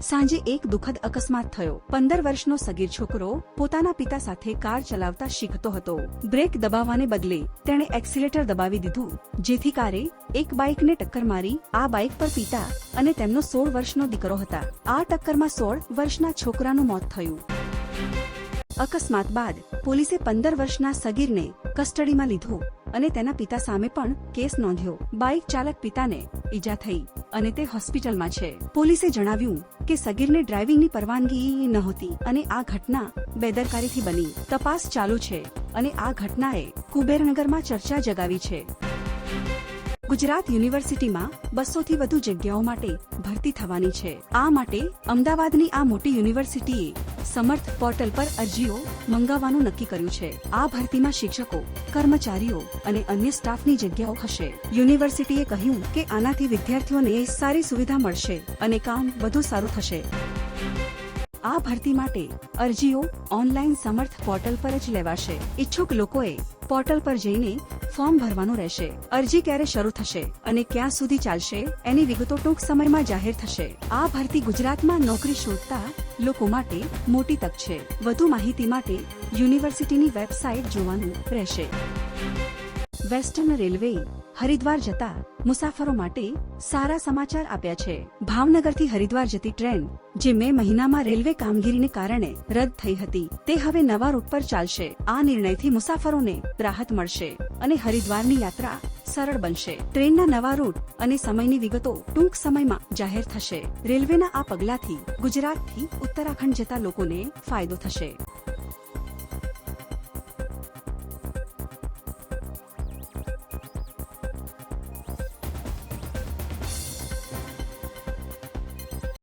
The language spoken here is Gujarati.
સાંજે એક દુઃખદ અકસ્માત થયો. પંદર વર્ષનો સગીર છોકરો પોતાના પિતા સાથે કાર ચલાવતા શીખતો હતો. બ્રેક દબાવવાને બદલે તેણે એક્સિલેટર દબાવી દીધું, જેથી કારે એક બાઇકને ટક્કર મારી આ બાઇક પર પિતા અને તેમનો સોળ વર્ષનો દીકરો હતા. આ ટક્કરમાં સોળ વર્ષના છોકરાનું મોત થયું. અકસ્માત બાદ પોલીસે પંદર વર્ષના સગીરને કસ્ટડીમાં લીધો અને તેના પિતા સામે પણ કેસ નોંધ્યો. બાઇક ચાલક પિતાને ઈજા થઈ અને તે હોસ્પિટલમાં છે. પોલીસે જણાવ્યું કે સગીરને ડ્રાઇવિંગની પરવાનગી નહોતી અને આ ઘટના બેદરકારીથી બની. તપાસ ચાલુ છે અને આ ઘટનાએ કુબેરનગરમાં ચર્ચા જગાવી છે. ગુજરાત યુનિવર્સિટીમાં બસો થી વધુ જગ્યાઓ માટે ભરતી થવાની છે. આ માટે અમદાવાદની આ મોટી યુનિવર્સિટીએ સમર્થ પોર્ટલ પર અરજીઓ મંગાવવાનું નક્કી કર્યું છે. આ ભરતીમાં શિક્ષકો, કર્મચારીઓ અને અન્ય સ્ટાફની જગ્યાઓ હશે. યુનિવર્સિટીએ કહ્યું કે આનાથી વિદ્યાર્થીઓને સારી સુવિધા મળશે અને કામ વધુ સારું થશે. આ ભરતી માટે અરજીઓ ઓનલાઈન સમર્થ પોર્ટલ પર જ લેવાશે. ઈચ્છુક લોકોએ પોર્ટલ પર જઈને ફોર્મ ભરવાનું રહેશે. અરજી ક્યારે શરૂ થશે અને ક્યાં સુધી ચાલશે, એની વિગતો ટૂંક સમયમાં જાહેર થશે. આ ભરતી ગુજરાતમાં નોકરી શોધતા લોકો માટે મોટી તક છે. વધુ માહિતી માટે યુનિવર્સિટીની વેબસાઇટ જોવાનું રહેશે. વેસ્ટર્ન રેલવે હરિદ્વાર જતા મુસાફરો માટે સારા સમાચાર આપ્યા છે. ભાવનગરથી હરિદ્વાર જતી ટ્રેન, જે મે મહિનામાં રેલવે કામગીરીને કારણે રદ થઈ હતી, તે હવે નવા રૂટ પર ચાલશે. આ નિર્ણયથી મુસાફરોને રાહત મળશે અને હરિદ્વારની યાત્રા સરળ બનશે. ટ્રેનના નવા રૂટ અને સમયની વિગતો ટૂંક સમયમાં જાહેર થશે. રેલવેના આ પગલાથી ગુજરાતથી ઉત્તરાખંડ જતા લોકોને ફાયદો થશે.